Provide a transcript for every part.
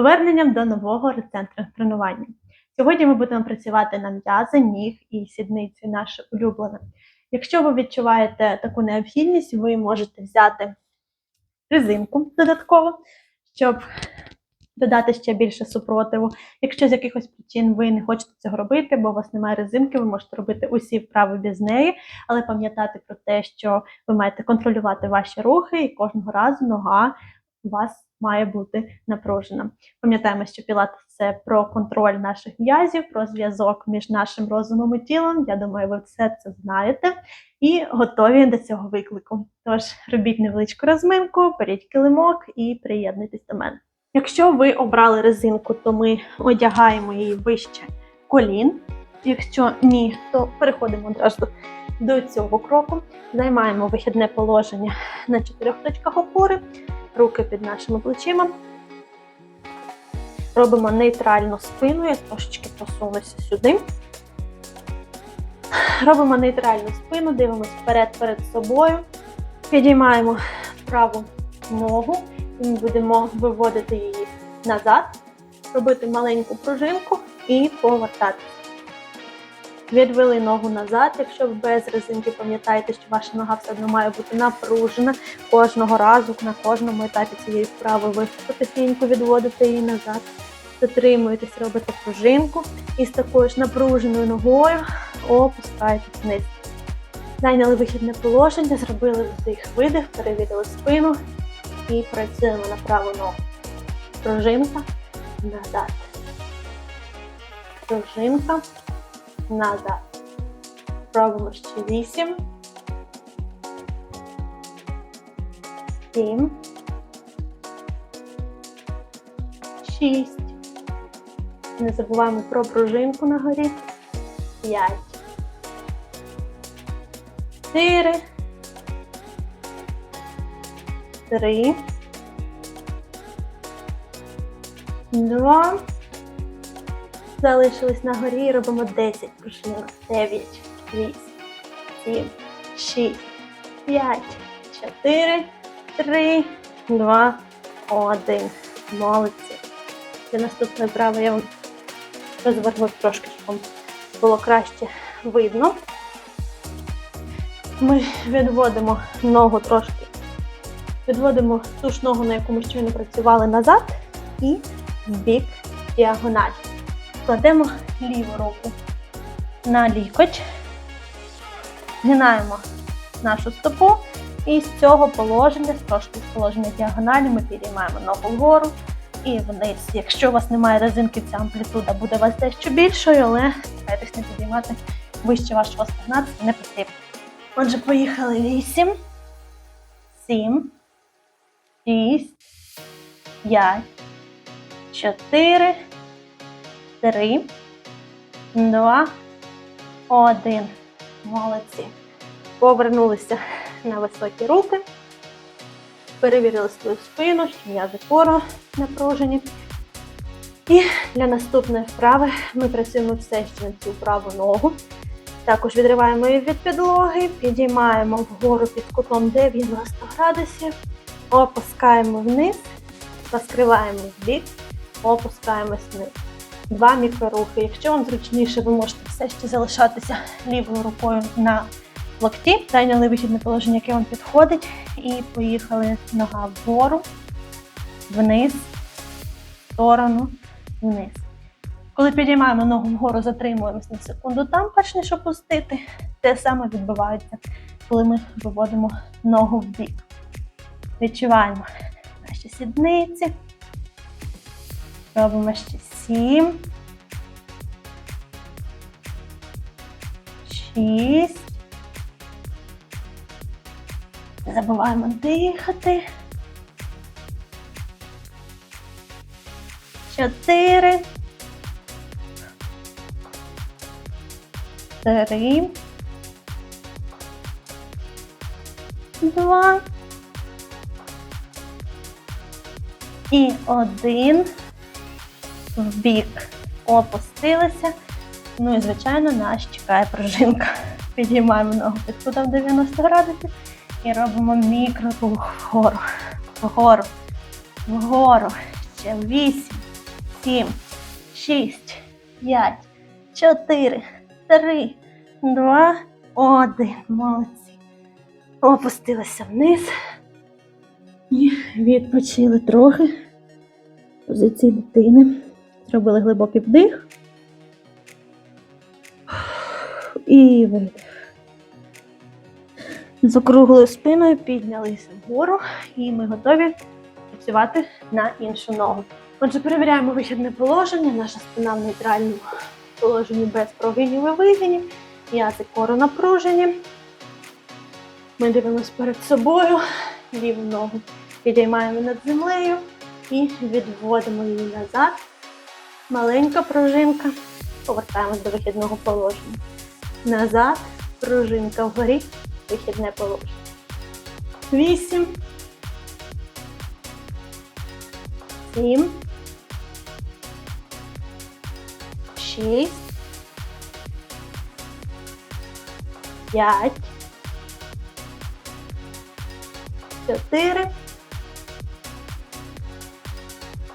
поверненням до нового рецентрного тренування. Сьогодні ми будемо працювати на м'язи, ніг і сідниці, наше улюблене. Якщо ви відчуваєте таку необхідність, ви можете взяти резинку додатково, щоб додати ще більше супротиву. Якщо з якихось причин ви не хочете цього робити, бо у вас немає резинки, ви можете робити усі вправи без неї, але пам'ятати про те, що ви маєте контролювати ваші рухи, і кожного разу нога у вас має бути напружена. Пам'ятаємо, що пілатес – це про контроль наших м'язів, про зв'язок між нашим розумом і тілом. Я думаю, ви все це знаєте і готові до цього виклику. Тож робіть невеличку розминку, беріть килимок і приєднуйтесь до мене. Якщо ви обрали резинку, то ми одягаємо її вище колін. Якщо ні, то переходимо одразу до цього кроку. Займаємо вихідне положення на чотирьох точках опори, руки під нашими плечима. Робимо нейтральну спину, я трошечки просунуся сюди. Робимо нейтральну спину, дивимося вперед перед собою. Підіймаємо праву ногу і будемо виводити її назад, робити маленьку пружинку і повертатися. Відвели ногу назад. Якщо ви без резинки пам'ятаєте, що ваша нога все одно має бути напружена кожного разу, на кожному етапі цієї вправи ви потихеньку відводите її назад. Затримуєтесь, робите пружинку і з такою ж напруженою ногою опускаєтесь вниз. Зайняли вихідне положення, зробили вдих, видих, перевірили спину і працюємо на праву ногу. Пружинка назад. Пружинка назад. Робимо ще вісім. Сім. Шість. Не забуваємо про пружинку на горі. П'ять. Чотири. Три. Два. Залишились на горі робимо 10 пружинок. 9, 8, 7, 6, 5, 4, 3, 2, 1. Молодці. Для наступної вправи я вам розверну трошки, щоб вам було краще видно. Ми відводимо ногу трошки. Відводимо ту ж ногу, на яку ми щойно працювали назад, і в бік діагональ. Кладемо ліву руку на лікоть, згинаємо нашу стопу, і з цього положення, трошки з положення діагоналі, ми підіймаємо ногу вгору і вниз. Якщо у вас немає резинки, ця амплітуда буде у вас дещо більшою, але старайтесь не підіймати вище вашого стегна, це не потрібно. Отже, поїхали 8, 7, 6, 5, 4, 3, 2, 1. Молодці. Повернулися на високі руки. Перевірили свою спину, що м'язи кору напружені. І для наступної вправи ми працюємо все ще на цю праву ногу. Також відриваємо її від підлоги, підіймаємо вгору під кутом 90 градусів, опускаємо вниз, розкриваємо в опускаємось вниз. Два мікрорухи. Якщо вам зручніше, ви можете все ще залишатися лівою рукою на локті, зайняли вихідне положення, яке вам підходить, і поїхали нога вгору, вниз, в сторону, вниз. Коли підіймаємо ногу вгору, затримуємось на секунду там, перш ніж опустити. Те саме відбувається, коли ми виводимо ногу в бік. Відчуваємо наші сідниці. Робимо ще сім. Шість. Не забуваємо дихати. Три. Два. І один. В бік опустилися. Ну і, звичайно, нас чекає пружинка. Підіймаємо ногу під кутом 90 градусів і робимо мікрорух вгору, вгору, вгору. Ще 8, сім, шість, п'ять, чотири, три, два, один. Молодці. Опустилися вниз. І відпочили трохи. Позиції дитини. Зробили глибокий вдих. І видих. З округлою спиною піднялися вгору, і ми готові працювати на іншу ногу. Отже, перевіряємо вихідне положення. Наша спина в нейтральному положенні без прогинів і вигинів. Язик кору напружені. Ми дивимося перед собою, ліву ногу підіймаємо над землею і відводимо її назад. Маленька пружинка. Повертаємось до вихідного положення. Назад, пружинка вгорі, вихідне положення. Вісім. Сім. Шість. П'ять. Чотири.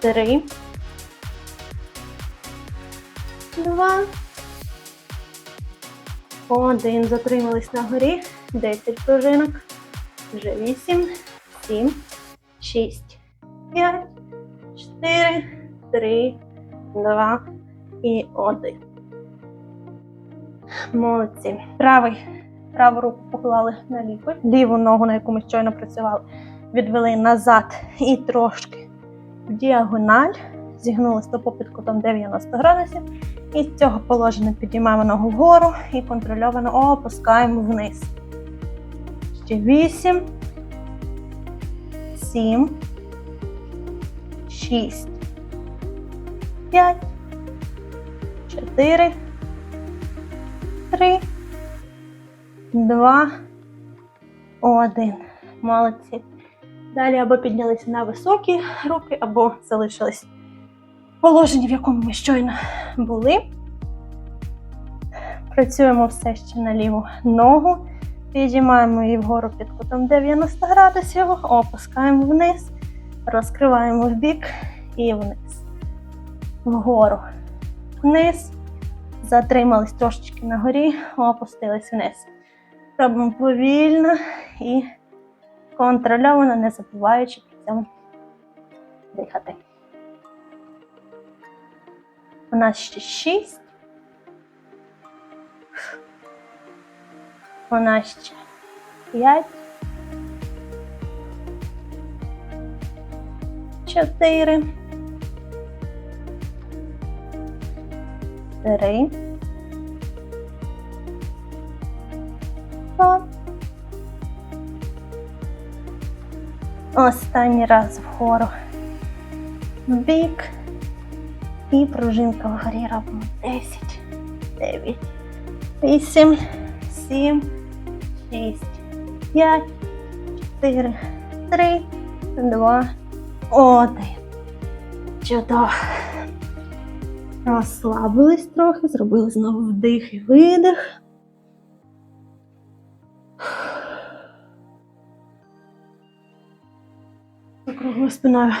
Три. Два. Один. Затримались на горі. Десять пружинок. Вже вісім. Сім. Шість. П'ять. Чотири. Три. Два. І один. Молодці. Правий. Праву руку поклали на лікоть. Ліву ногу, на яку ми щойно працювали, відвели назад і трошки в діагональ. Зігнули стопу під кутом 90 градусів. І з цього положення підіймаємо ногу вгору і контрольовано опускаємо вниз. Ще 8, 7, 6, 5, 4, 3, 2, 1. Молодці. Далі або піднялися на високі руки, або залишились положенні, в якому ми щойно були. Працюємо все ще на ліву ногу. Підіймаємо її вгору під кутом 90 градусів, опускаємо вниз, розкриваємо в бік і вниз. Вгору. Вниз. Затримались трошечки на горі, опустились вниз. Робимо повільно і контрольовано, не забуваючи при цьому дихати. У нас ще 6. У нас ще 5. 4. 3. 2. Останній раз вгору. Бік. І пружинка вгорі робимо 10, 9, 8, 7, 6, 5, 4, 3, 2, 1. Чудово. Розслабились трохи, зробили знову вдих і видих. Округлою спиною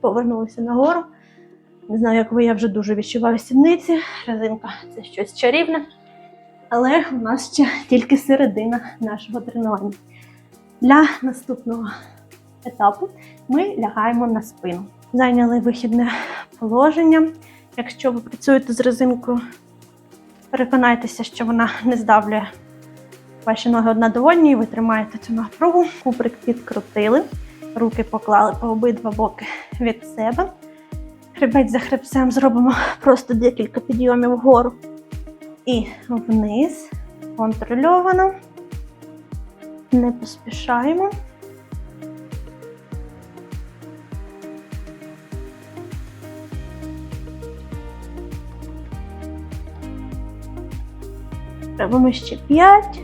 повернулися нагору. Не знаю, як ви, я вже дуже відчуваю сідниці. Резинка це щось чарівне. Але у нас ще тільки середина нашого тренування. Для наступного етапу ми лягаємо на спину. Зайняли вихідне положення. Якщо ви працюєте з резинкою, переконайтеся, що вона не здавлює ваші ноги одна до однієї, ви тримаєте цю напругу, куприк підкрутили, руки поклали по обидва боки від себе. Хребець за хребцем зробимо просто декілька підйомів вгору і вниз. Контрольовано. Не поспішаємо. Робимо ще 5.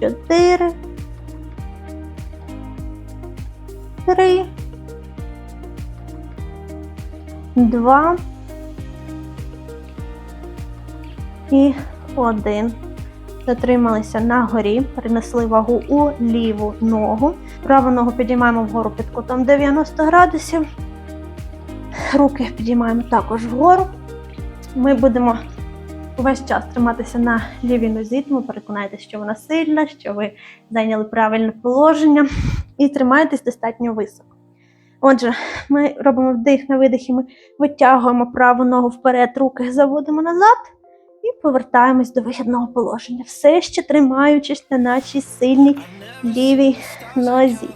4. Три. Два. І один. Затрималися на горі, перенесли вагу у ліву ногу. Праву ногу підіймаємо вгору під кутом 90 градусів. Руки підіймаємо також вгору. Ми будемо увесь час триматися на лівій нозі, тому переконайтеся, що вона сильна, що ви зайняли правильне положення і тримайтесь достатньо високо. Отже, ми робимо вдих на видихі, ми витягуємо праву ногу вперед, руки заводимо назад і повертаємось до вихідного положення. Все ще тримаючись на нашій сильній лівій нозі.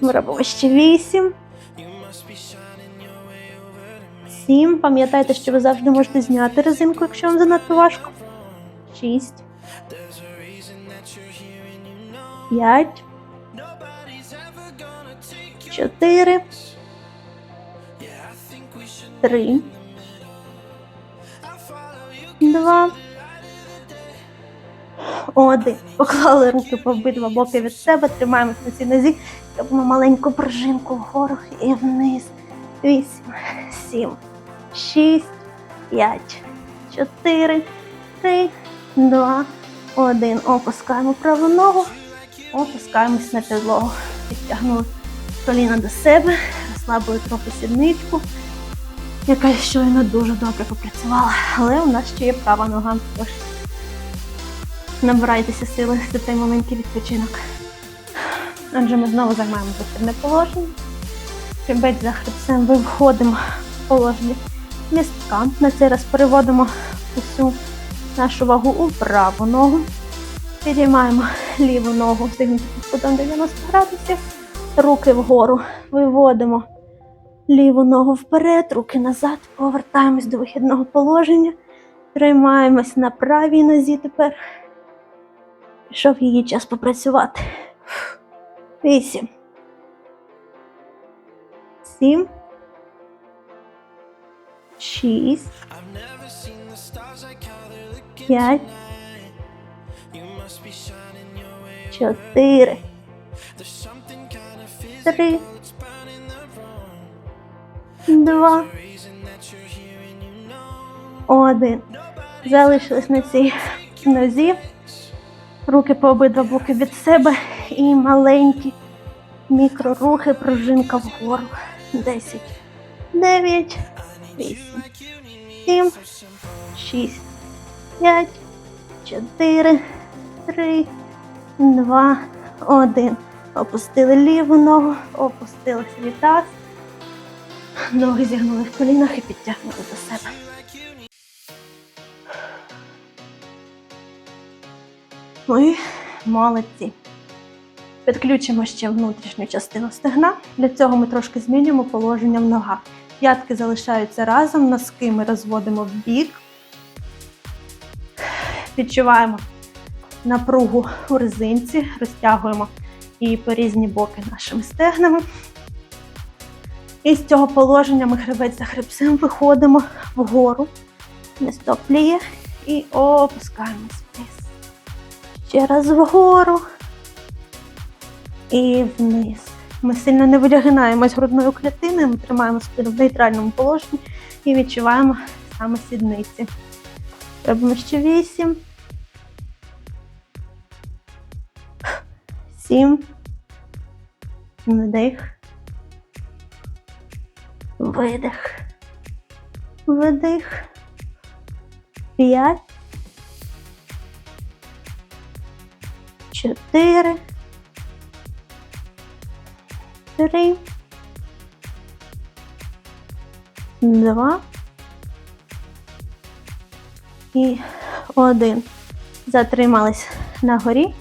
Ми робимо ще вісім. Сім. Пам'ятайте, що ви завжди можете зняти резинку, якщо вам занадто важко. Шість. П'ять. Чотири. Три. Два. Один. Поклали руки по обидва боки від себе, тримаємось на цій нозі, робимо маленьку пружинку вгору і вниз. Вісім, сім, шість, п'ять, чотири, три, два, один. Опускаємо праву ногу, опускаємось на підлогу. Підтягнули коліна до себе, розслабили трохи сідничку, яка щойно дуже добре попрацювала. Але у нас ще є права нога. Тож набирайтеся сили за цей маленький відпочинок. Отже, ми знову займаємо вихідне положення. Хребець за хребцем виходимо в положення містка. На цей раз переводимо усю нашу вагу у праву ногу. Підіймаємо ліву ногу, зігнути під кутом 90 градусів. Руки вгору. Виводимо ліву ногу вперед, руки назад. Повертаємось до вихідного положення. Тримаємось на правій нозі тепер. Пішов її час попрацювати. Вісім. Сім. Шість. П'ять. Чотири. Три. Два. Один. Залишились на цій нозі. Руки по обидва боки від себе і маленькі мікрорухи, пружинка вгору. Десять. Дев'ять. Вісім. Сім. Шість. П'ять. Чотири. Три. Два. Один. Опустили ліву ногу, опустили свій таз. Ноги зігнули в колінах і підтягнули до себе. Ми молодці. Підключимо ще внутрішню частину стегна. Для цього ми трошки змінюємо положення в ногах. П'ятки залишаються разом, носки ми розводимо в бік. Відчуваємо напругу у резинці, розтягуємо її по різні боки нашими стегнами. І з цього положення ми хребець за хребцем виходимо вгору, місто пліє і опускаємось вниз. Ще раз вгору і вниз. Ми сильно не витягинаємось грудною клітиною, ми тримаємо спину в нейтральному положенні і відчуваємо саме сідниці. Робимо ще вісім. Сім. Вдих. Видих. Видих. П'ять. Чотири. Три. Два. І один. Затримались на горі.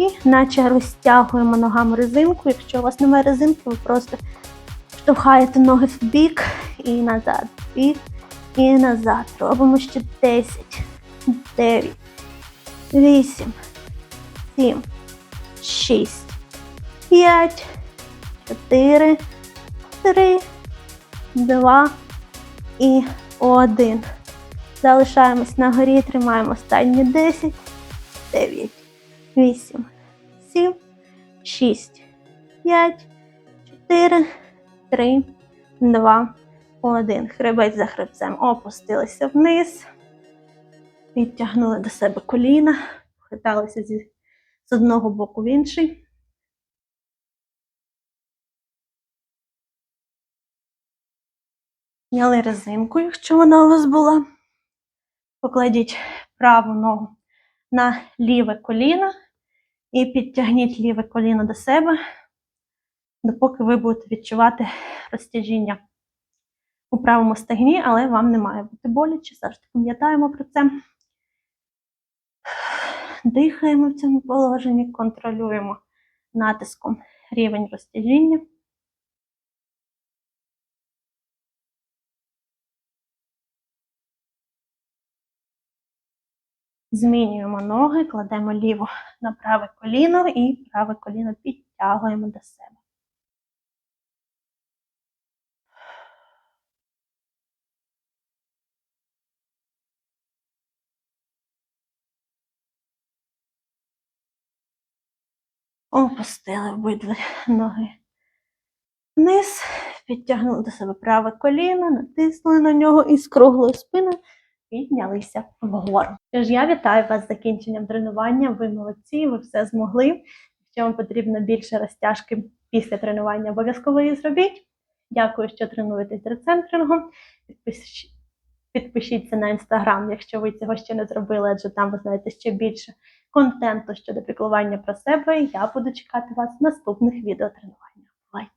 І наче розтягуємо ногами резинку. Якщо у вас немає резинки, ви просто штовхаєте ноги в бік і назад, бік і назад. Робимо ще 10, 9, 8, 7, 6, 5, 4, 3, 2 і 1. Залишаємось на горі, тримаємо останні 10, 9, 8, 7, 6, 5, 4, 3, 2, 1. Хребець за хребцем. Опустилися вниз. Підтягнули до себе коліна. хиталися зі, з одного боку в інший. Зняли резинку, якщо вона у вас була. Покладіть праву ногу на ліве коліно і підтягніть ліве коліно до себе, допоки ви будете відчувати розтяжіння у правому стегні, але вам не має бути боляче. Завжди пам'ятаємо про це. Дихаємо в цьому положенні, контролюємо натиском рівень розтяжіння. Змінюємо ноги, кладемо ліву на праве коліно і праве коліно підтягуємо до себе. Опустили обидві ноги вниз, підтягнули до себе праве коліно, натиснули на нього і з круглою спиною піднялися вгору. Тож я вітаю вас з закінченням тренування. Ви молодці, ви все змогли. Якщо вам потрібно більше розтяжки після тренування, обов'язково її зробіть. Дякую, що тренуєтесь з рецентрингом. Підпишіться на інстаграм, якщо ви цього ще не зробили, адже там ви знаєте ще більше контенту щодо піклування про себе. Я буду чекати вас в наступних відео тренування. Бувайте!